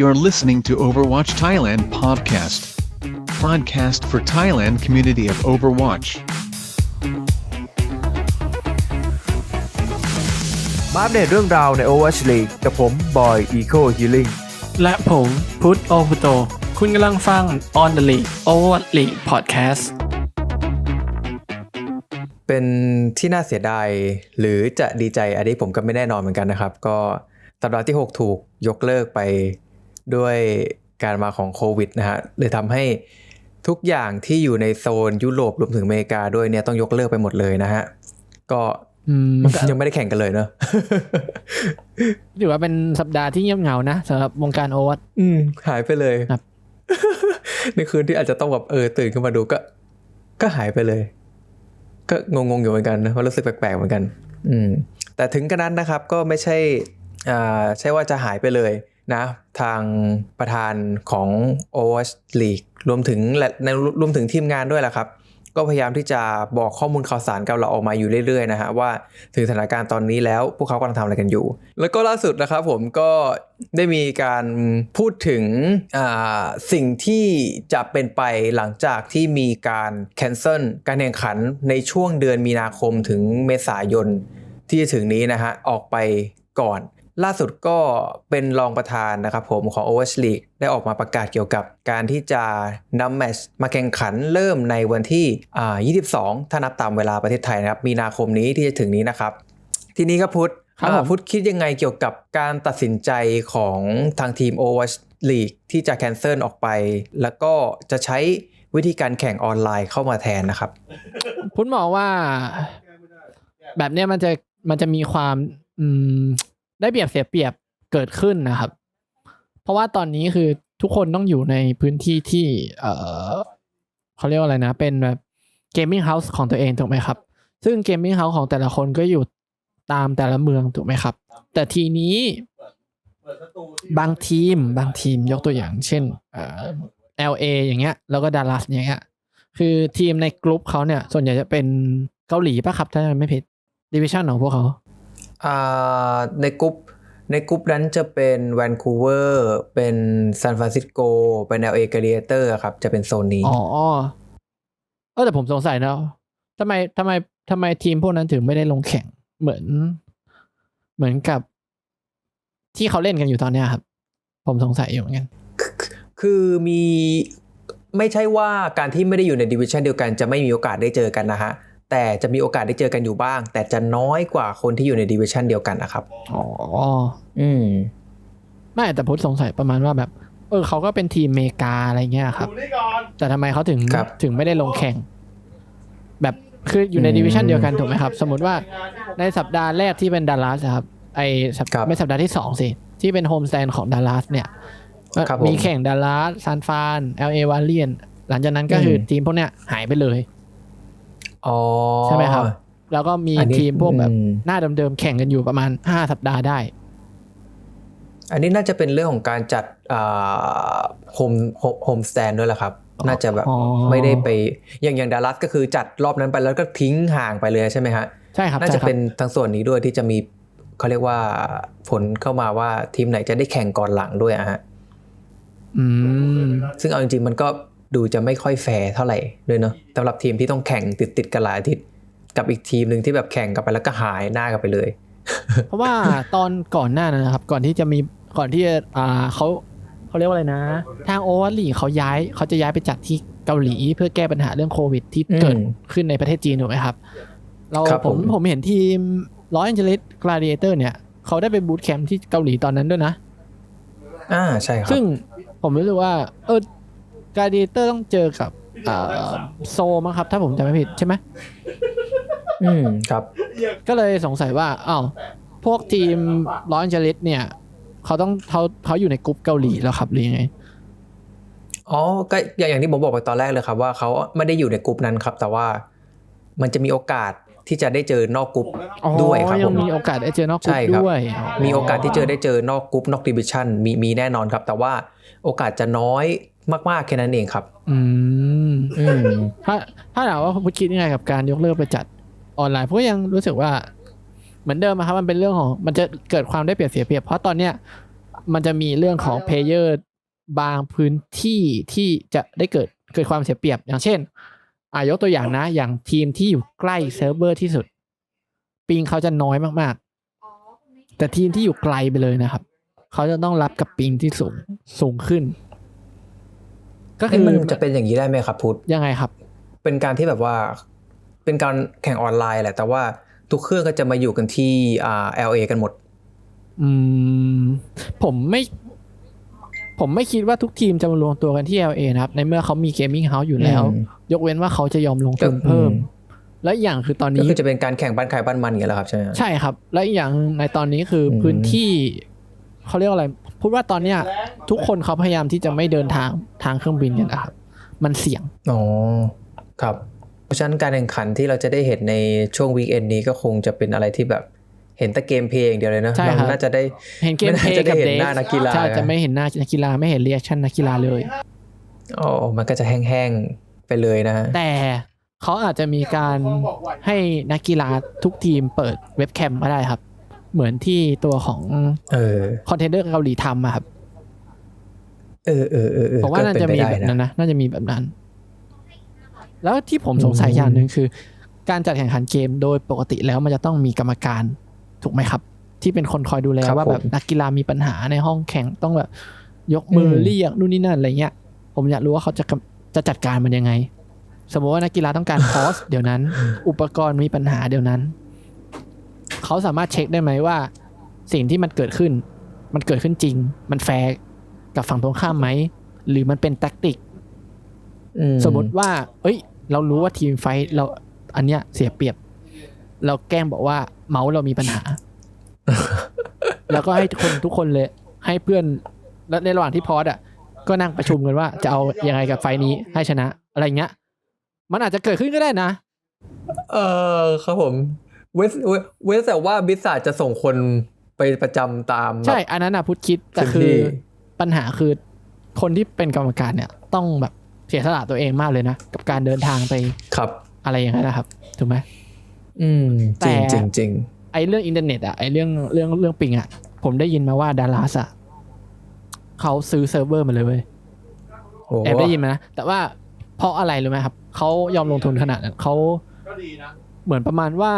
You're listening to Overwatch Thailand podcast. Podcast for Thailand community of Overwatch. มาอัปเดตเรื่องราวใน Overwatch League กับผม บอย Eco Healing และผมพุทธโอพุโต คุณกำลังฟัง On the League Over League Podcast เป็นที่น่าเสียดาย หรือจะดีใจอันนี้ผมก็ไม่แน่นอนเหมือนกันนะครับ ก็สัปดาห์ที่ 6 ถูกยกเลิกไป ด้วยการมาของโควิดนะฮะเลยทำให้ทุกอย่างที่อยู่ในโซนยุโรปรวมถึงอเมริกาด้วยเนี่ยต้องยกเลิกไปหมดเลยนะฮะ ก็อืมยังไม่ได้แข่งกันเลยเนอะถือว่าเป็นสัปดาห์ที่เงียบเหงานะสำหรับวงการโอวัตอืม หายไปเลยครับ ในคืนที่อาจจะต้องแบบเออตื่นขึ้นมาดูก็ ก็หายไปเลย ก็งงๆอยู่เหมือนกันนะว่ารู้สึกแปลกๆเหมือนกัน อืม แต่ถึงกระนั้นนะครับ ก็ไม่ใช่ อ่า ใช่ว่าจะหายไปเลย นะทางประธานของ Overwatch League รวมถึงในรวมถึงทีมงานด้วยแหละครับ ก็พยายามที่จะบอกข้อมูลข่าวสารกับเราออกมาอยู่เรื่อยๆนะฮะว่าถึงสถานการณ์ตอนนี้แล้วพวกเขากำลังทำอะไรกันอยู่ แล้วก็ล่าสุดนะครับผมก็ได้มีการพูดถึงสิ่งที่จะเป็นไปหลังจากที่มีการแคนเซิลการแข่งขันในช่วงเดือนมีนาคมถึงเมษายนที่จะถึงนี้นะฮะออกไปก่อน ล่าสุดก็เป็นรองประธานนะครับผมของ Overwatch League ได้ออกมาประกาศเกี่ยวกับการที่จะนำแมตช์มาแข่งขันเริ่มในวันที่อ่า22 ถ้านับตามเวลาประเทศไทยนะครับ มีนาคมนี้ที่จะถึงนี้นะครับ ทีนี้ครับพุทธครับผมอ่าพุทธคิดยังไงเกี่ยวกับการตัดสินใจของทางทีม Overwatch League ที่จะแคนเซิลออกไป แล้วก็จะใช้วิธีการแข่งออนไลน์เข้ามาแทนนะครับ พุทธมองว่าแบบเนี้ยมันจะมันจะมีความอืม ได้เปรียบเสียเปรียบเกิดขึ้นนะครับ เพราะว่าตอนนี้คือทุกคนต้องอยู่ในพื้นที่ที่ เออเขาเรียกว่าอะไรนะ เป็นแบบเกมมิ่งเฮาส์ของตัวเองถูกไหมครับ ซึ่งเกมมิ่งเฮาส์ของแต่ละคนก็อยู่ตามแต่ละเมืองถูกไหมครับ แต่ทีนี้บางทีมบางทีมยกตัวอย่าง เช่นเอ่อ LA อย่างเงี้ย แล้วก็ดัลลัสอย่างเงี้ย คือทีมในกลุ่มเขาเนี่ย ส่วนใหญ่จะเป็นเกาหลีป่ะครับ ถ้าไม่ผิดดิวิชันของพวกเขา ในกรุ๊ปในกรุ๊ปนั้นจะเป็นแวนคูเวอร์ เป็นซานฟรานซิสโก เป็น LA Gladiator ครับ จะเป็นโซนนี้ อ๋อเออแต่ผมสงสัยนะทำไมทำไมทำไมทีมพวกนั้นถึงไม่ได้ลงแข่งเหมือน เหมือนกับ ที่เขาเล่นกันอยู่ตอนเนี้ยครับ ผมสงสัยอยู่เหมือนกัน คือมีไม่ใช่ว่าการที่ไม่ได้อยู่ในดิวิชันเดียวกันจะไม่มีโอกาสได้เจอกันนะฮะ แต่จะมีโอกาสได้เจอกันอยู่บ้าง แต่จะน้อยกว่าคนที่อยู่ในดิวิชันเดียวกันนะครับ อ๋อ อืม ไม่แต่ผมสงสัยประมาณว่าแบบ เออเขาก็เป็นทีมเมกาอะไรเงี้ยครับ แต่ทำไมเขาถึงครับถึงไม่ได้ลงแข่ง แบบคืออยู่ในอืมดิวิชันเดียวกันถูกไหมครับ สมมติว่าในสัปดาห์แรกที่เป็นดัลลัสครับ ไอสัปครับไม่สัปดาห์ที่สองสิ ที่เป็นโฮมสแตนของดัลลัสเนี่ยครับผมมีแข่งดัลลัสซานฟานเอลเอวาเลียนหลังจากนั้นก็คืออมทีมพวกเนี้ยหายไปเลยอ๋อ ใช่ไหมครับ แล้วก็มีอันนี้ทีมพวกแบบอืมหน้าเดิมๆแข่งกันอยู่ประมาณห้าสัปดาห์ได้ อันนี้น่าจะเป็นเรื่องของการจัดอ่าโฮมโฮมสแตนด้วยแหละครับ น่าจะแบบอ๋อไม่ได้ไปอย่างอย่างดัลลัสก็คือจัดรอบนั้นไปแล้วก็ทิ้งห่างไปเลยใช่ไหมฮะใช่ครับน่าใช่จะครับเป็นทางส่วนนี้ด้วยที่จะมีเขาเรียกว่าผลเข้ามาว่าทีมไหนจะได้แข่งก่อนหลังด้วยอะฮะอืมซึ่งเอาจริงๆมันก็ ดูจะไม่ค่อยแฟร์เท่าไหร่ด้วยเนาะสำหรับทีมที่ต้องแข่งติดติดๆกันหลายอาทิตย์กับอีกทีมหนึ่งที่แบบแข่งกันไปแล้วก็หายหน้ากันไปเลย เพราะว่าตอนก่อนหน้านั้นนะครับ ก่อนที่จะมีก่อนที่จะอ่าเขาเขาเรียกว่าอะไรนะ ทางโอวัลลีเขาย้ายเขาจะย้ายไปจัดที่เกาหลีเพื่อแก้ปัญหาเรื่องโควิดที่เกิดอืมขึ้นในประเทศจีนถูกไหมครับ เราครับผผมมผมเห็นทีมลอสแอนเจลิสกลาดิเอเตอร์เนี่ยเขาได้ไปบูตแคมป์ที่เกาหลีตอนนั้นด้วยนะ อ่าใช่ครับ ซึ่งผมรู้สึกว่า เออ กลาดิเอเตอร์ต้องเจอกับอ่าโซมั้งครับ ถ้าผมจำไม่ผิดใช่ไหมอืมครับ ก็เลยสงสัยว่าอ้าวพวกทีมลอสแอนเจลิสเนี่ยเขาต้องเขาเขาอยู่ในกลุ่มเกาหลีแล้วครับหรือยังไงอ๋อก็อย่างอย่างที่ผมบอกไปตอนแรกเลยครับ ว่าเขาไม่ได้อยู่ในกลุ่มนั้นครับ แต่ว่ามันจะมีโอกาสที่จะได้เจอนอกกลุ่มอ๋อด้วยครับยัผงมมีโอกาสได้เจอนอกกลุ่ใช่มครับด้วย มีโอกาสที่เจอได้เจอนอกกรุ๊ปนอกดิวิชันมีมีแน่นอนครับ แต่ว่าโอกาสจะน้อย มาก ๆ แค่นั้นเองครับ อืมอืมถ้าถ้าถามว่าพุทธคิดยังไงกับการยกเลิกไปจัดออนไลน์เพราะยังรู้สึกว่า เหมือนเดิมอะครับมันเป็นเรื่องของ มันจะเกิดความได้เปรียบเสียเปรียบ เพราะตอนเนี้ยมันจะมีเรื่องของเพลเยอร์บางพื้นที่ที่จะได้เกิดเกิดความเสียเปรียบ อย่างเช่นอ่ายกตัวอย่างนะ อย่างทีมที่อยู่ใกล้เซิร์ฟเวอร์ที่สุด ปิงเขาจะน้อยมากๆ แต่ทีมที่อยู่ไกลไปเลยนะครับ เขาจะต้องรับกับปิงที่สูงสูงขึ้น ก็คืคืออมันจะเป็นอย่างนี้ได้ไหมครับพุทธยังไงครับ เป็นการที่แบบว่าเป็นการแข่งออนไลน์แหละ แต่ว่าทุกเครื่องก็จะมาอยู่กันที่อ่า LA กันหมด อืมผมไม่ ผมไม่คิดว่าทุกทีมจะมารวมตัวกันที่ LA นะครับ ในเมื่อเขามีเกมมิ่งเฮาส์อยู่แล้วอืมยกเว้นว่าเขาจะยอมลงทุนก็เพิ่มอืมและอีกอย่างคือตอนก็นี้คือจะเป็นการแข่งบ้านใครบ้านมันอย่างเงี้ยแหละครับใช่ไหมใช่ครับ และอีกอย่างในตอนนี้คืออมพื้นที่เขาเรียกว่าอะไร พูดว่าตอนเนี้ยทุกคนเขาพยายามที่จะไม่เดินทางทางเครื่องบินกันนะครับ มันเสี่ยง อ๋อ ครับ เพราะฉะนั้นการแข่งขันที่เราจะได้เห็นในช่วงวีคเอนนี้ก็คงจะเป็นอะไรที่แบบเห็นแต่เกมเพลย์อย่างเดียวเลยนะใช่ครับเราน่าจะได้เห็นเกมเพลไม่น่าจะย์ได้กับเห็นเดหน้านักกีฬาใช่จะไม่เห็นหน้านักกีฬาไม่เห็นเรีแอคชั่นนักกีฬาเลยอ๋อมันก็จะแห้งๆไปเลยนะฮะแต่เขาอาจจะมีการให้นักกีฬาทุกทีมเปิดเว็บแคมก็ได้ครับ เหมือนที่ตัวของเออคอนเทนเดอร์เกาหลีทำอะครับ เออเออเออเออผมว่าน่าก็จะเป็มีไปแบบได้นั้นนะน่าจะมีแบบนั้น แล้วที่ผมสงสัยอืมอย่างหนึ่งคือ การจัดแข่งขันเกมโดยปกติแล้วมันจะต้องมีกรรมการถูกไหมครับ ที่เป็นคนคอยดูแลครับว่าแบบผมนักกีฬามีปัญหาในห้องแข่งต้องแบบยกมืออมเรียกนู่นนี่นั่นอะไรเงี้ย ผมอยากรู้ว่าเขาจะกำจะจัดการมันยังไง สมมติว่านักกีฬาต้องการคอสเดี๋ยวนั้น อุปกรณ์มีปัญหาเดี๋ยวนั้น เขาสามารถเช็คได้ไหมว่า สิ่งที่มันเกิดขึ้น มันเกิดขึ้นจริง มันแฟร์กับฝั่งตรงข้ามไหม หรือมันเป็นแท็กติกอืสมมติว่า เอ้ย เรารู้ว่าทีมไฟท์เราอันเนี้ยเสียเปรียบ เราแกล้งบอกว่า เมาส์เรามีปัญหา แล้วก็ให้คนทุกคนเลย ให้เพื่อนแล้วในระหว่างที่พอดอะ ก็นั่งประชุมกันว่าจะเอายังไงกับไฟท์นี้ให้ชนะ อะไรเงี้ย มันอาจจะเกิดขึ้นก็ได้นะ เออครับผม เวสเวเวสแต่ว่าบิสซาจะส่งคนไปประจำตามแบบใช่ อันนั้นอะพุทธคิด แต่พื้นคือที่ปัญหาคือคนที่เป็นกรรมการเนี่ย ต้องแบบเสียสละตัวเองมากเลยนะ กับการเดินทางไปครับ อะไรอย่างนั้นนะครับ ถูกไหมอืมแต่จริงจริงจริงไอ้เรื่องอินเทอร์เน็ตอะไอ้เรื่องเรื่องเรื่องปิงอะผมได้ยินมาว่าดาราสอะเขาซื้อเซิร์ฟเวอร์มาเลยเว้ยโอ้แอบได้ยินมานะ แต่ว่าเพราะอะไรรู้ไหมครับ เขายอมลงทุนขนาดนั้นเขาเหมือนประมาณว่า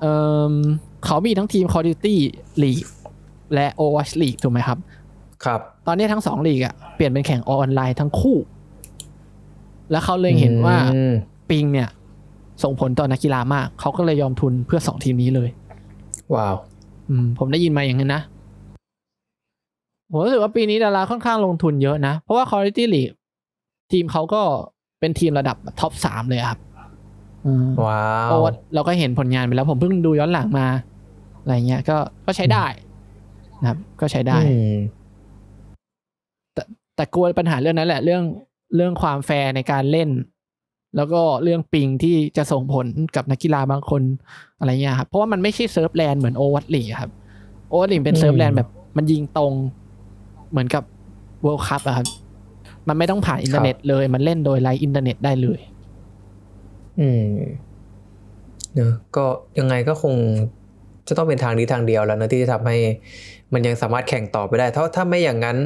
เออเขามีทั้งทีม Call of Duty League และ Overwatch League ถูกไหมครับ ครับ ตอนนี้ทั้งสองลีกอะเปลี่ยนเป็นแข่งออนไลน์ทั้งคู่ แล้วเขาเลยเห็นว่าอืมปิงเนี่ย ส่งผลต่อนักกีฬามาก เขาก็เลยยอมทุนเพื่อสองทีมนี้เลย ว้าวอืมผมได้ยินมาอย่างนั้นนะผมรู้สึกว่าปีนี้ดาราค่อนข้างลงทุนเยอะนะ เพราะว่า Quality League ทีมเขาก็เป็นทีมระดับท็อปสามเลยอะครับอืม ว้าโอ้วเราก็เห็นผลงานไปแล้วผมเพิ่งดูย้อนหลังมาอะไรเงี้ย ก็ก็ใช้ได้นะครับ ก็ใช้ได้อืมแต่กลัวปัญหาเรื่องนั้นแหละ เรื่องเรื่องความแฟร์ในการเล่น แล้วก็เรื่องปิงที่จะส่งผลกับนักกีฬาบางคนอะไรเงี้ยครับเพราะว่ามันไม่ใช่เซิร์ฟแลนด์เหมือนโอวัตลีครับโอวัตลีเป็นเซิร์ฟแลนด์แบบ มันยิงตรงเหมือนกับเวิลด์คัพอะครับมันไม่ต้องผ่านอินเทอร์เน็ตเลย มันเล่นโดยไลน์อินเทอร์เน็ตได้เลย อืมเนอะก็ยังไงก็คงจะต้องเป็นทางนี้ทางเดียวแล้วนะที่จะทำให้มันยังสามารถแข่งต่อไปได้ ถ้าถ้าไม่อย่างนั้น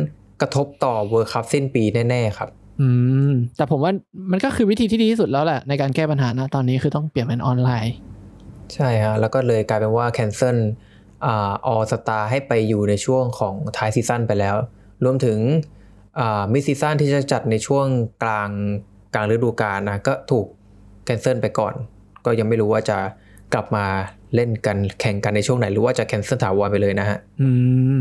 กระทบต่อเวิร์คัพสิ้นปีแน่ ๆ ครับ อืม แต่ผมว่ามันก็คือวิธีที่ดีที่สุดแล้วแหละ ในการแก้ปัญหานะตอนนี้คือต้องเปลี่ยนเป็นออนไลน์ ใช่ฮะแล้วก็เลยกลายเป็นว่าแคนเซิลอ่าออสตาให้ไปอยู่ในช่วงของท้ายซีซั่นไปแล้ว รวมถึงอ่ามิดซีซั่นที่จะจัดในช่วงกลางกลางฤดูกาลนะก็ถูกแคนเซิลไปก่อน ก็ยังไม่รู้ว่าจะกลับมาเล่นกันแข่งกันในช่วงไหน หรือว่าจะแคนเซิลถาวรไปเลยนะฮะอืม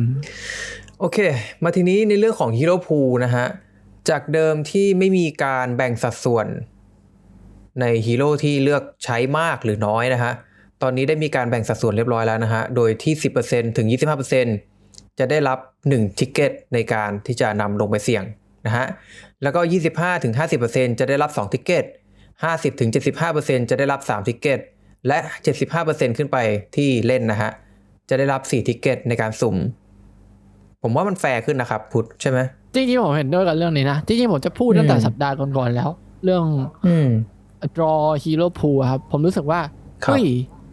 โอเค มาทีนี้ในเรื่องของฮีโร่พูนะฮะ จากเดิมที่ไม่มีการแบ่งสัดส่วน ในฮีโร่ที่เลือกใช้มากหรือน้อยนะฮะ ตอนนี้ได้มีการแบ่งสัดส่วนเรียบร้อยแล้วนะฮะ โดยที่ 10%ถึง 25%จะได้รับ 1 ทิกเก็ตในการที่จะนำลงไปเสี่ยงนะฮะ แล้วก็ 25ถึง50%จะได้รับ 2 ทิกเก็ต 50ถึง75%จะได้รับ3ทิกเก็ตและ 75%ขึ้นไปที่เล่นนะฮะ จะได้รับ4ทิกเก็ตในการสุ่ม ผมว่ามันแฟร์ขึ้นนะครับพุทธใช่ไหมจริงๆผมเห็นด้วยกับเรื่องนี้นะ จริงๆผมจะพูดตั้งแต่อืมสัปดาห์ก่อนๆแล้ว เรื่องอืม draw hero pool อะครับ ผมรู้สึกว่าครับเฮ้ย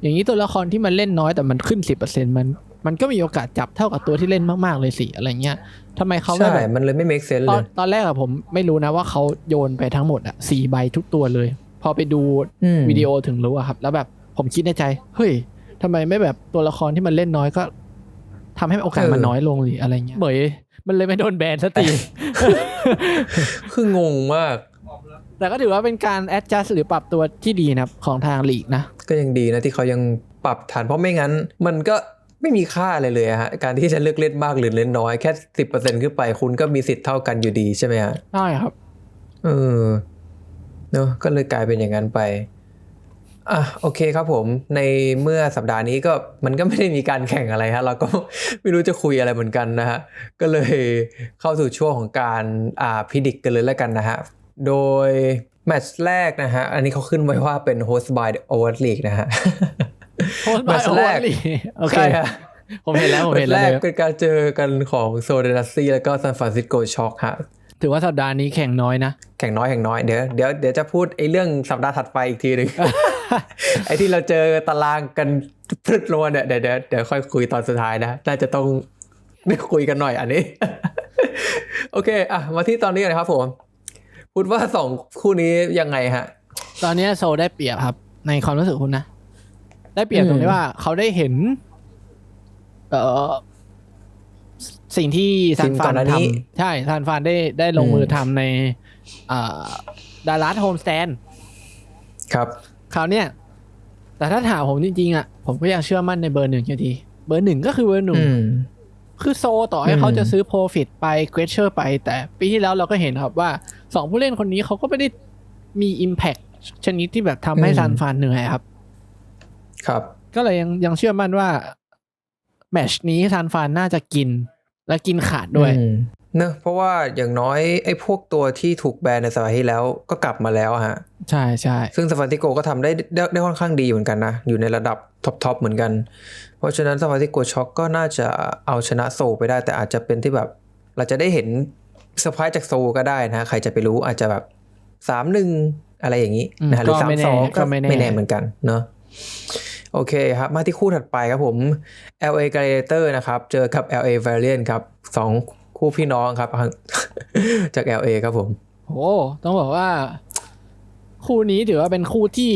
อย่างนี้ตัวละครที่มันเล่นน้อยแต่มันขึ้นสิบเปอร์เซ็นมัน มันมันก็มีโอกาสจับเท่ากับตัวที่เล่นมากๆเลยสิอะไรเงี้ยทำไมเขาไม่ใช่แบบมันเลยไม่ make sense ตเลอนยตอนแรกอะผมไม่รู้นะว่าเขาโยนไปทั้งหมดอะสี่ใบทุกตัวเลย พอไปดูอืมวิดีโอถึงรู้อะครับ แล้วแบบผมคิดในใจ เฮ้ยทำไมไม่แบบตัวละครที่มันเล่นน้อยก็ทำให้โอกาสมันน้อยลงหรืออะไรเงี้ยเหมยมันเลยไม่โดนแบนสักทีคืองงมาก แต่ก็ถือว่าเป็นการ adjust หรือปรับตัวที่ดีนะครับของทางลีกนะ ก็ยังดีนะที่เขายังปรับทันเพราะไม่งั้น มันก็ ไม่มีค่าอะไรเลยอะฮะการที่จะเลือกเล่นมากหรือเล่นน้อยแค่สิบเปอร์เซ็นขึ้นไปคุณก็มีสิทธิ์เท่ากันอยู่ดีใช่ไหมฮะใช่ครับเออเนอะก็เลยกลายเป็นอย่างนั้นไปอะโอเคครับผมในเมื่อสัปดาห์นี้ก็มันก็ไม่ได้มีการแข่งอะไรฮะเราก็ไม่รู้จะคุยอะไรเหมือนกันนะฮะก็เลยเข้าสู่ช่วงของการอ่าพิดิกกันเลยแล้วกันนะฮะโดยแมตช์แรกนะฮะอันนี้เขาขึ้นไว้ว่าเป็น host by over league นะฮะ โพสต์แมบาตยช์โอแรเวกอร์ลีโอเคใช่ฮะผมเห็นแล้วผมเห็นแรแล้วกเป็นการเจอกันของโซเดนัสซี่แล้วก็ซานฟรานซิสโกช็อกฮะถือว่าสัปดาห์นี้แข่งน้อยนะ แข่งน้อยแข่งน้อยเดี๋ยวเดี๋ยวเดี๋ยวจะพูดไอ้เรื่องสัปดาห์ถัดไปอีกทีหนึ่งไอ้ที่เราเจอตารางกันพรึดลงมาเนี่ยเดี๋ยวเดี๋ยวเดี๋ยวค่อยคุยตอนสุดท้ายนะน่าจะต้องได้คุยกันหน่อยอันนี้ โอเคอะมาที่ตอนนี้กันครับผมพูดว่าสองคู่นี้ยังไงฮะ ตอนนี้โซได้เปรียบครับ ในความรู้สึกคุณนะ ได้เปรียบตรงอืที่มว่าเขาได้เห็น เอ่อสิ่งที่ซานฟานทำใช่ซานฟานได้ได้ลงมือทำในดารัสโฮมสแตนครับคราวเนี้ยแต่ถ้าถามผมจริงๆอะ ผมก็ยังเชื่อมั่นในเบอร์หนึ่งอยู่ดี เบอร์หนึ่งก็คือเบอร์หนึ่งอืมคือโซต่อให้อืมเขาจะซื้อโปรฟิตไปเกรเชอร์ไป แต่ปีที่แล้วเราก็เห็นครับว่าสองผู้เล่นคนนี้เขาก็ไม่ได้มี Impact ชนิดที่แบบทำให้ซานฟานเหนื่อยครับ ครับ ก็เลยยังยังเชื่อมั่นว่าแมตชนี้ซานฟานน่าจะกินและกินขาดด้วยอืมเนอะเพราะว่าอย่างน้อยไอ้พวกตัวที่ถูกแบนในสัปดาห์ที่แล้วก็กลับมาแล้วอะฮะ ใช่ใช่ซึ่งซานฟรานซิสโกก็ทำได้ได้ได้ค่อนข้างดีเหมือนกันนะ อยู่ในระดับท็อปทอปเหมือนกัน เพราะฉะนั้นซานฟรานซิสโกช็อกก็น่าจะเอาชนะโซลไปได้ แต่อาจจะเป็นที่แบบ เราจะได้เห็นเซอร์ไพรส์จากโซลก็ได้นะ ใครจะไปรู้อาจจะแบบสามหนึ่งอะไรอย่างนี้นะฮะหรือสามสองก็ไม่แน่เหมือนกันเนาะ โอเคครับ มาที่คู่ถัดไปครับผม LA Gladiator นะครับ เจอกับ LA Valiant ครับสองคู่พี่น้องครับ จาก LA ครับผมโอ้ต้องบอกว่า คู่นี้ถือว่าเป็นคู่ที่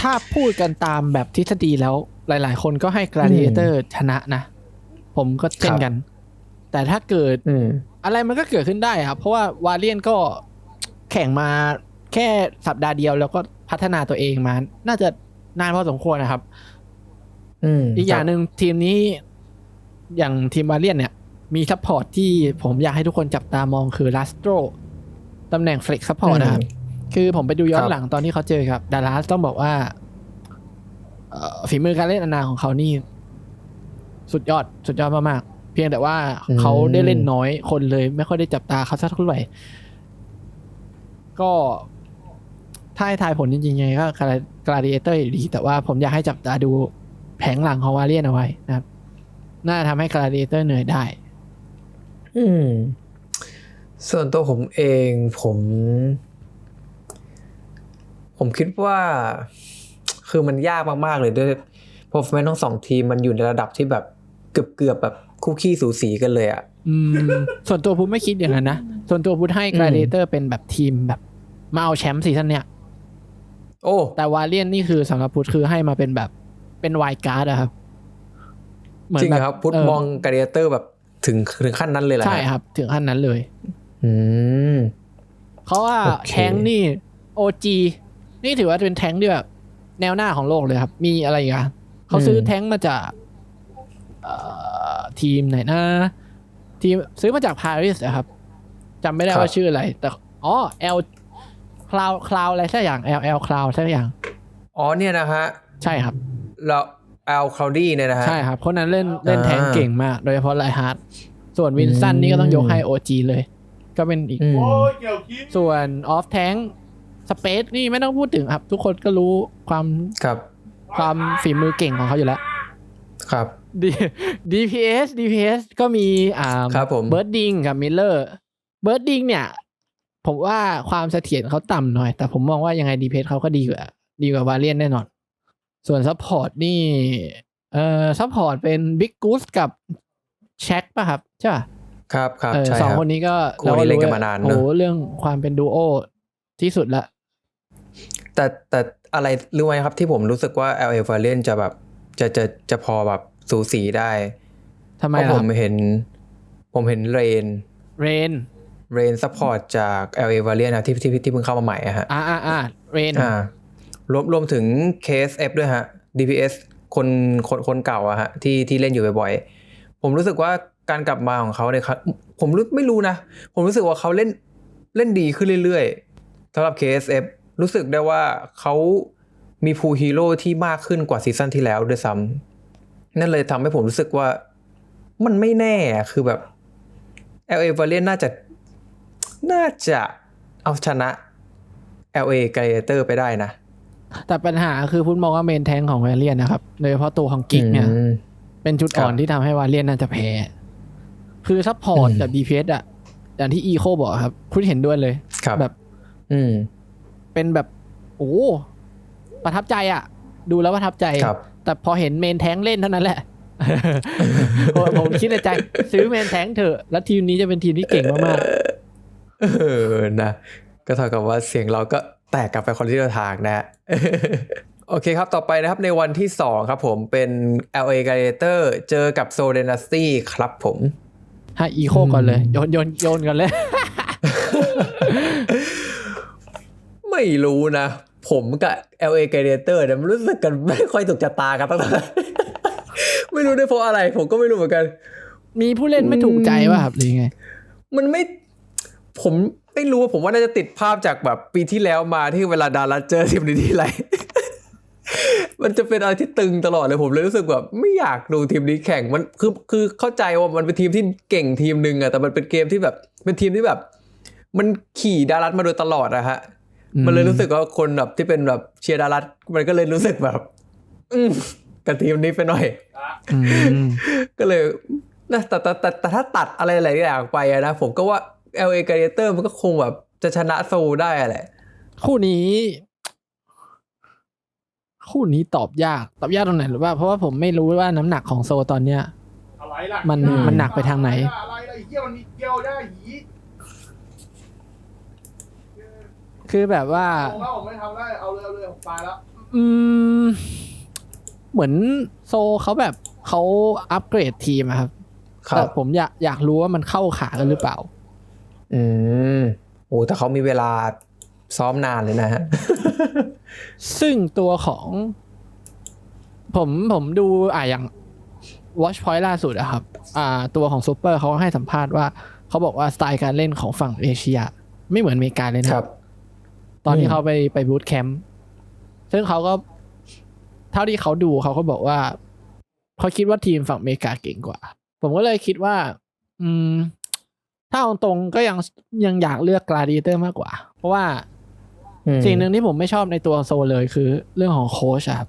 ถ้าพูดกันตามแบบทฤษฎีแล้ว หลาย ๆ คนก็ให้กรา d ดิเอเตอร์ชนะนะ ผมก็เช่นกัน แต่ถ้าเกิดอืมอะไรมันก็เกิดขึ้นได้ครับ เพราะว่าวาเลียนก็แข่งมาแค่สัปดาห์เดียวแล้วก็พัฒนาตัวเองมา น่าจะนานพอสมควรนะครับ อืมอีกอย่างหนึ่งทีมนี้ อย่างทีมวาเลียนเนี่ย มีซัพพอร์ตที่ผมอยากให้ทุกคนจับตามองคือลัสโตรตำแหน่งเฟล็กซัพพอร์ตนะครับ คือผมไปดูย้อนหลังตอนที่เขาเจอครับดารัสต้องบอกว่าเอ่อฝีมือการเล่นอนาของเขานี่ สุดยอดสุดยอดมากๆ เพียงแต่ว่าเขาได้เล่นน้อยคนเลย ไม่ค่อยได้จับตาเขาสักเท่าไหร่ก็ถ้าให้ทายผลจริงๆไงก็กราดิเอเตอร์อยู่ดี แต่ว่าผมอยากให้จับตาดู แผงหลังของวาเลียนเอาไว้นะครับ น่าจะทำให้กราดิเอเตอร์เหนื่อยได้ อืม ส่วนตัวผมเองผม ผมคิดว่า คือมันยากมาก ๆ เลยด้วยเพราะแม้ทั้งสองทีมมันอยู่ในระดับที่แบบเกือบเกือบๆแบบคู่ขี้สูสีกันเลยอะอืมส่วนตัวพุทธไม่คิดอย่างนั้นนะ ส่วนตัวพุทธให้อืมกราดิเอเตอร์เป็นแบบทีมแบบมาเอาแชมป์ซีซั่นเนี้ย โอ้ แต่วาเลียนนี่คือสำหรับพุทธคือให้มาเป็นแบบ เป็นไวการ์ดอะครับจริงเหรอครับ พุทธเมองกาเดียเตอร์แบบถึงถึงขั้นนั้นเลยเหรอฮะใช่ครับ ถึงขั้นนั้นเลย อืมเพราะว่าโอเคแท้งนี่โอจีนี่ถือว่าเป็นแท้งที่แบบแนวหน้าของโลกเลยครับ มีอะไรอีกันเขาซื้อแท้งมาจากเอ่อทีมไหนนะทีมซื้อมาจากปารีสนะครับจำไม่ได้ว่าชื่ออะไร แต่อ๋อ L คลาวคลาวอะไรสักอย่าง L L คลาวสักอย่าง อ๋อเนี่ยนะฮะ ใช่ครับ เราแอลคลาวดี้เนี่ยนะฮะ ใช่ครับคนนั้นเล่นเล่นอ่าแทงเก่งมาก โดยเฉพาะไลฮาร์ดส่วนวินสันนี่ก็ต้องยกให้ OG เลย ก็เป็นอีกอืมส่วนออฟแทงสเปซนี่ไม่ต้องพูดถึงครับ ทุกคนก็รู้ความครับ ความฝีมือเก่งของเขาอยู่แล้ว ครับ D- DPS DPS ก็มีอ่าครับผมเบิร์ดดิงกับมิลเลอร์เบิร์ดดิงเนี่ย ผมว่าความเสถียรเขาต่ำหน่อย แต่ผมมองว่ายังไง DPS เขาก็ดีกว่า ดีกว่าวาเลียนแน่นอน ส่วนซัพพอร์ตนี่เอ่อซัพพอร์ตเป็นบิ๊กกูสกับแช็คป่ะครับ ใช่ป่ะครับครับเออใช่สองครับคนนี้ก็คู่นี้เล่นกันมานานเนอะโอ้โหเรื่องความเป็นดูโอที่สุดละ แต่แต่อะไรรู้ไหมครับที่ผมรู้สึกว่า LA v a l i a n จะแบบจะจะจะพอแบบสูสีได้ทำไมเพราะล่ะผมเห็น ผมเห็นเรนเรนเรนซัพพอร์ตจาก LA v a l i a n นะที่ที่ที่เพิ่งเข้ามาใหม่อะฮะอ่าอ่าอ่าเรนอ่า รวมรวมถึง KSF ด้วยฮะ DPS คนคนคนเก่าอะฮะที่ที่เล่นอยู่บ่อยๆ ผมรู้สึกว่าการกลับมาของเขาเนี่ยครับผมรู้ไม่รู้นะ ผมรู้สึกว่าเขาเล่นเล่นดีขึ้นเรื่อยๆสำหรับ KSF รู้สึกได้ว่าเขามีพูฮีโร่ที่มากขึ้นกว่าซีซั่นที่แล้วด้วยซ้ำนั่นเลยทำให้ผมรู้สึกว่ามันไม่แน่คือแบบ LA v a l i a n น่าจะน่าจะเอาชนะ LA Gladiator ไปได้นะ แต่ปัญหาคือพุทธมองว่าเมนแทงของวาเลียนนะครับโดยเฉพาะตัวของกิกเนี่ยอืมเป็นจุดอ่อนครับที่ทำให้วาเลียนน่าจะแพ้ คือซัพพอร์ตอืมกับ DPS อะอย่างที่อีโคบอกครับ คุณเห็นด้วยเลยครับแบบ อืม เป็นแบบ โอ้ประทับใจอะ ดูแล้วประทับใจครับแต่พอเห็นเมนแทงเล่นเท่านั้นแหละผมผมคิดในใจ ซื้อเมนแทงเถอะ แล้วทีมนี้จะเป็นทีมที่เก่งมากเออนะ ก็เท่ากับว่าเสียงเราก็ แตกกลับไปคนที่ละทางนะฮะโอเคครับ ต่อไปนะครับในวันที่ 2 ครับผมเป็น LA Gladiator เจอกับ Soul Dynasty ครับผมๆให้อีโคก่อนเลย โยนโยนโยนกันเลย ไม่รู้นะ ผมกับ LA Gladiator เนี่ยมันรู้สึกกันไม่ค่อยถูกชะตากันตั้งแต่ไม่รู้ด้วยเพราะอะไร ผมก็ไม่รู้เหมือนกัน มีผู้เล่นไม่ถูกใจป่ะครับหรือไง มันไม่ผม ไม่รู้ว่าผมว่าน่าจะติดภาพจากแบบปีที่แล้วมาที่เวลาดาราเจอทีมนี้ทีไร มันจะเป็นอะไรที่ตึงตลอดเลยผมเลยรู้สึกแบบไม่อยากดูทีมนี้แข่งมันคือคือเข้าใจว่ามันเป็นทีมที่เก่งทีมหนึ่งอะแต่มันเป็นเกมที่แบบ เป็นทีมที่แบบ มันขี่ดารัสมาโดยตลอดอะฮะอืมมันเลยรู้สึกว่าคนแบบที่เป็นแบบเชียร์ดารัสมันก็เลยรู้สึกแบบ อืมกับทีมนี้ไปหน่อยอืมก็เลยนะแต่แต่แต่แต่ถ้าตัดอะไรหลายอย่างไปอะนะผมก็ว่า LA Gladiator มันก็คงแบบจะชนะโซลได้แหละ คู่นี้ คู่นี้ตอบยาก ตอบยากตรงไหนหรือว่าเพราะว่าผมไม่รู้ว่าน้ำหนักของโซตอนเนี้ยอะไรล่ะมันอืม มันหนักไปทางไหน อะไรล่ะไอ้เหี้ยมันมีเกี่ยวได้หีคือแบบว่า ผมว่าผมไม่ทำได้ เอาเลยเอาเลยผมตายแล้ว อืม เหมือนโซเขาแบบเขาอัปเกรดทีมอะครับครัแต่บผมอยากอยากรู้ว่ามันเข้าขากันหรือเปล่า อืมโอ้แต่เขามีเวลาซ้อมนานเลยนะฮะ ซึ่งตัวของ ผมผมดูอะอย่าง Watch Point ล่าสุดอะครับ อ่า ตัวของซูเปอร์เขาให้สัมภาษณ์ว่า เขาบอกว่าสไตล์การเล่นของฝั่งเอเชีย ไม่เหมือนอเมริกาเลยนะครับ ตอนที่อืมเขาไปไปบูตแคมป์ซึ่งเขาก็ เท่าที่เขาดูเขาก็บอกว่าเขาคิดว่าทีมฝั่งอเมริกาเก่งกว่า ผมก็เลยคิดว่า อืม ถ้าเอาตรงก็ยังยังอยากเลือกกลาดิเตอร์มากกว่า เพราะว่าอืมสิ่งหนึ่งที่ผมไม่ชอบในตัวโซเลยคือ เรื่องของโค้ชอะครับ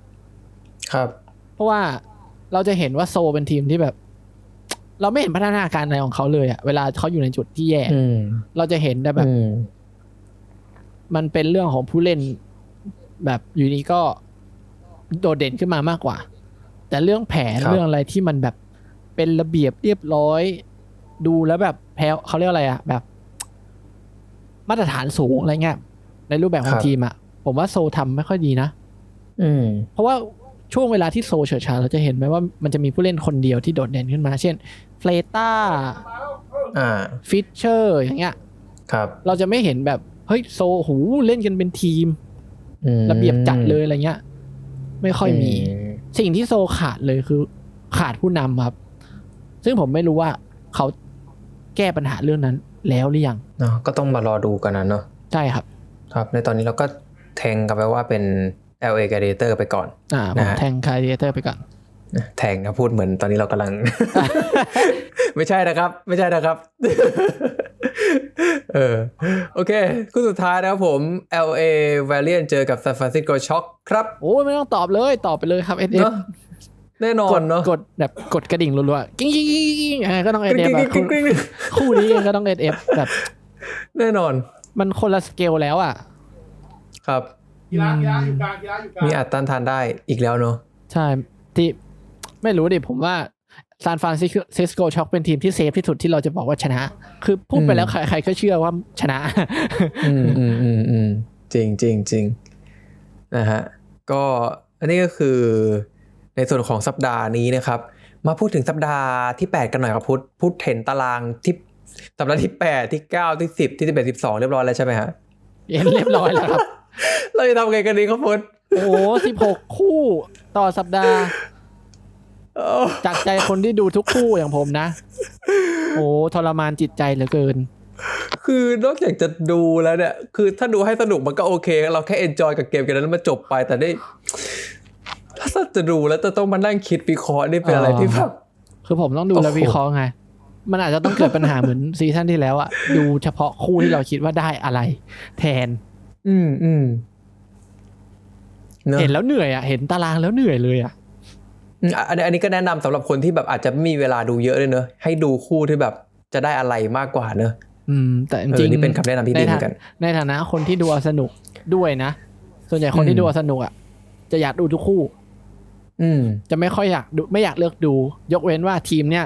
ครับ เพราะว่าเราจะเห็นว่าโซเป็นทีมที่แบบ เราไม่เห็นพัฒนาการอะไรของเขาเลยอะเวลาเขาอยู่ในจุดที่แย่อืมเราจะเห็นแต่แบบอืมมันเป็นเรื่องของผู้เล่น แบบอยู่นี้ก็โดดเด่นขึ้นมามากกว่า แต่เรื่องแผนครับเรื่องอะไรที่มันแบบเป็นระเบียบเรียบร้อย ดูแล้วแบบแพ้เขาเรียกอะไรอะแบบ มาตรฐานสูงอะไรเงี้ยในรูปแบบของทีมอะผมว่าโซทำไม่ค่อยดีนะอืม เพราะว่าช่วงเวลาที่โซเฉิดฉายเราจะเห็นไหมว่ามันจะมีผู้เล่นคนเดียวที่โดดเด่นขึ้นมา เช่นเฟลต้ามาแล้วเอออ่าฟิชเชอร์อย่างเงี้ย ครับ เราจะไม่เห็นแบบ เฮ้ยโซหูเล่นกันเป็นทีมอืมระเบียบจัดเลยอะไรเงี้ย ไม่ค่อยมีอืมสิ่งที่โซขาดเลยคือ ขาดผู้นำครับ ซึ่งผมไม่รู้ว่าเขา แก้ปัญหาเรื่องนั้นแล้วหรือยังเนาะก็ต้องมารอดูกันนะเนาะใช่ครับ ครับ ในตอนนี้เราก็แทงกันไปว่าเป็น LA Gladiator ไปก่อนอ่าผมนะฮะแทงคาเดเตอร์ไปก่อนแทงนะพูดเหมือนตอนนี้เรากำลัง ไม่ใช่นะครับ ไม่ใช่นะครับ เออโอเคคู่สุดท้ายนะครับผม LA Valiant เจอกับ San Francisco Shock ครับ โอ้ยไม่ต้องตอบเลย ตอบไปเลยครับเอเอเนาะ แน่นอกนดเนาะกดแบบกดกระดิ่งรัวๆกิ้งกิ้งกิ้งกิ้งอ่าก็ต้องเอกริ๊เองฟกริ๊งกริ๊งกริ๊งกริ๊งคู่นี้ก็ต้องเอเอฟแบบ แน่นอน มันคนละสเกลแล้วอะ ครับกีฬากีฬาอยู่กลางกีฬาอยู่กลางมีอัดต้านทานได้อีกแล้วเนาะใช่ที่ไม่รู้ดิผมว่าซานฟรานซิสโกช็อกเป็นทีมที่เซฟที่สุดที่เราจะบอกว่าชนะ คือพูดไปแล้วใครใครก็เชื่อว่าชนะ อืมอืมอืมอืมจริงจริงจริงนะฮะ ก็อันนี้ก็คือ ในส่วนของสัปดาห์นี้นะครับ มาพูดถึงสัปดาห์ที่ 8 กันหน่อยครับพุทธพูดเห็นตารางที่สัปดาห์ที่ 8 ที่ 9 ที่ 10 ที่ 11 12 เรียบร้อยแล้วใช่ไหมฮะเห็นเรียบร้อยแล้วครับ เราจะทำไงกันดีครับพุทธโอ้โหสิบหกคู่ต่อสัปดาห์เอ้าจากใจคนที่ดูทุกคู่อย่างผมนะ โอ้ทรมานจิตใจเหลือเกิน คือนอกจากจะดูแล้วเนี่ย คือถ้าดูให้สนุกมันก็โอเค เราแค่เอนจอยกับเกมกันนั้นแล้วมันจบไป แต่ได้ ถ้าจะดูแล้วจะต้องมานั่งคิดวิเคราะห์นี่เป็นอะไรที่แบบคือผมต้องดูโอ้โหแล้ววิเคราะห์ไงมันอาจจะต้องเกิดปัญหาเหมือนซีซั่นที่แล้วอะดูเฉพาะคู่ที่เราคิดว่าได้อะไร แทน อืมอืมอะเห็นแล้วเหนื่อยอะเห็นตารางแล้วเหนื่อยเลยอะอืมอะอันนี้อันนี้ก็แนะนำสำหรับคนที่แบบอาจจะไม่มีเวลาดูเยอะเลยเนอะให้ดูคู่ที่แบบจะได้อะไรมากกว่าเนอะอืม แต่จเอริองนี่เป็นคำแนะนำที่ดีเหมือนกัน ในฐานะคนที่ดูเอาสนุกด้วยนะ ส่วนใหญ่คนอืที่มดูเอาสนุกอะจะอยากดูทุกคู่ อืม จะไม่ค่อยอยากดูไม่อยากเลือกดู ยกเว้นว่าทีมเนี่ย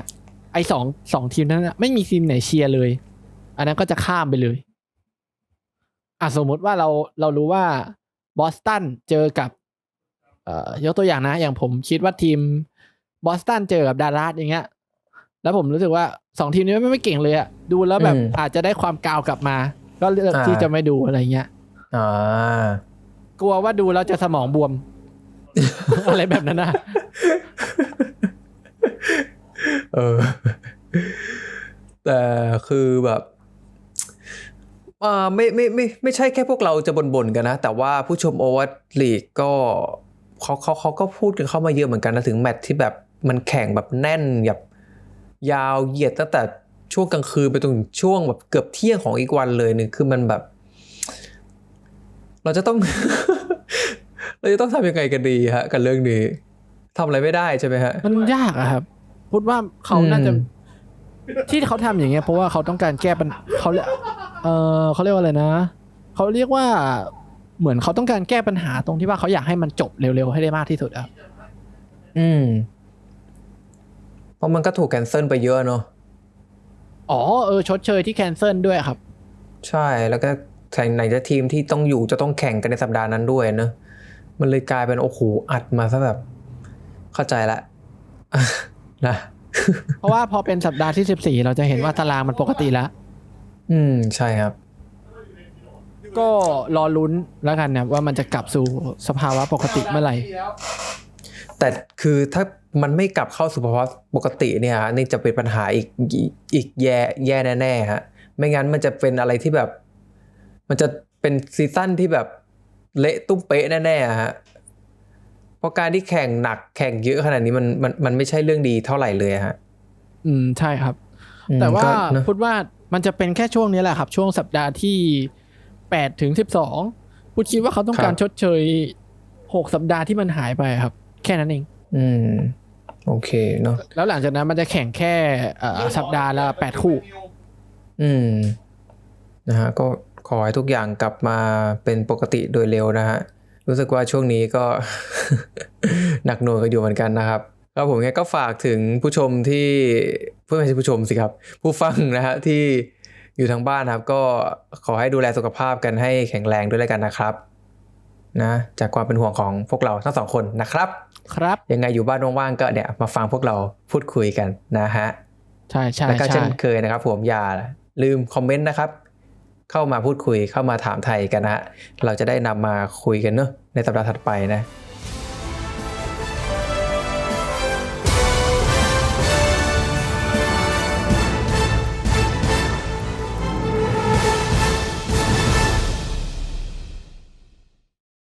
ไอสองสองทีมนั้นนะไม่มีทีมไหนเชียร์เลย อันนั้นก็จะข้ามไปเลยอะสมมุติว่าเราเรารู้ว่าบอสตันเจอกับ เอ่อยกตัวอย่างนะ อย่างผมคิดว่าทีมบอสตันเจอกับดาร์ลัสอย่างเงี้ย แล้วผมรู้สึกว่าสองทีมนี้ไม่ไม่เก่งเลยอะดูแล้วแบบอืมอาจจะได้ความกาวกลับมา ก็เลือกอ่า ที่จะไม่ดูอะไรเงี้ย อ่ากลัวว่าดูแล้วจะสมองบวม อะไรแบบนั้นนะเออ แต่คือแบบอ่าไม่ไม่ไม่ไม่ใช่แค่พวกเราจะบ่นๆกันนะ แต่ว่าผู้ชมโอวัตลีกก็เขาเขาเขาก็พูดกันเข้ามาเยอะเหมือนกันนะ ถึงแมตช์ที่แบบมันแข่งแบบแน่นแบบยาวเหยียดตั้งแต่ช่วงกลางคืนไปจนถึงช่วงแบบเกือบเที่ยงของอีกวันเลยนี่ยคือมันแบบ เราจะต้อง เราจะต้องทำยังไงกันดีฮะ กับเรื่องนี้ทำอะไรไม่ได้ใช่ไหมฮะ มันยากอะครับพูดว่าเขาน่าจะอืมที่เขาทำอย่างเงี้ยเพราะว่าเขาต้องการแก้ปัญเขาเรียกเออเขาเรียกว่าอะไรนะเขาเรียกว่าเหมือนเขาต้องการแก้ปัญหาตรงที่ว่าเขาอยากให้มันจบเร็วๆให้ได้มากที่สุดอะครับ อืม เพราะมันก็ถูกแคนเซิลไปเยอะเนาะ อ๋อเออชดเชยที่แคนเซิลด้วยครับ ใช่แล้วก็แข่งไหนจะทีมที่ต้องอยู่จะต้องแข่งกันในสัปดาห์นั้นด้วยเนอะ มันเลยกลายเป็นโอ้โหอัดมาซะแบบเข้าใจละนะเพราะว่าพอเป็นสัปดาห์ที่สิบสี่เราจะเห็นว่าตารางมันปกติแล้วอืมใช่ครับ ก็รอลุ้นแล้วกันนะว่ามันจะกลับสู่สภาวะปกติเมื่อไหร่ แต่คือถ้ามันไม่กลับเข้าสู่ภาวะปกติเนี่ยฮะนี่จะเป็นปัญหาอีกอีกอีกแย่แย่แน่ๆฮะ ไม่งั้นมันจะเป็นอะไรที่แบบ มันจะเป็นซีซั่นที่แบบ เละตุ้มเป๊ะแน่ๆฮะเพราะการที่แข่งหนักแข่งเยอะขนาดนี้มันมันมันไม่ใช่เรื่องดีเท่าไหร่เลยฮะ อืมใช่ครับอืมแต่ว่าก็เนอะพูดว่ามันจะเป็นแค่ช่วงนี้แหละครับ ช่วงสัปดาห์ที่แปดถึงสิบสองพูดคิดว่าเขาต้องการชดเชยหกสัปดาห์ที่มันหายไปครับ แค่นั้นเอง อืม โอเคเนาะแล้วหลังจากนั้นมันจะแข่งแค่เอ่อสัปดาห์ละแปดคู่ อืมนะฮะก็ ขอให้ทุกอย่างกลับมาเป็นปกติโดยเร็วนะฮะ รู้สึกว่าช่วงนี้ก็หนักหน่วงกันอยู่เหมือนกันนะครับแล้วผมแค่ก็ฝากถึงผู้ชมที่เพื่อไม่ใช่ผู้ชมสิครับ ผู้ฟังนะฮะที่อยู่ทางบ้านนะครับ ก็ขอให้ดูแลสุขภาพกันให้แข็งแรงด้วยแล้วกันนะครับนะจากความเป็นห่วงของพวกเราทั้งสองคนนะครับ ครับยังไงอยู่บ้านว่างๆก็เนี่ยมาฟังพวกเราพูดคุยกันนะฮะใช่ใช่แล้วก็ใช่เช่นเคยนะครับ ผมอย่าลืมคอมเมนต์นะครับ เข้ามาพูดคุยเข้ามาถามไทยกันนะฮะเราจะได้นำมาคุยกันเนอะในสัปดาห์ถัดไปนะ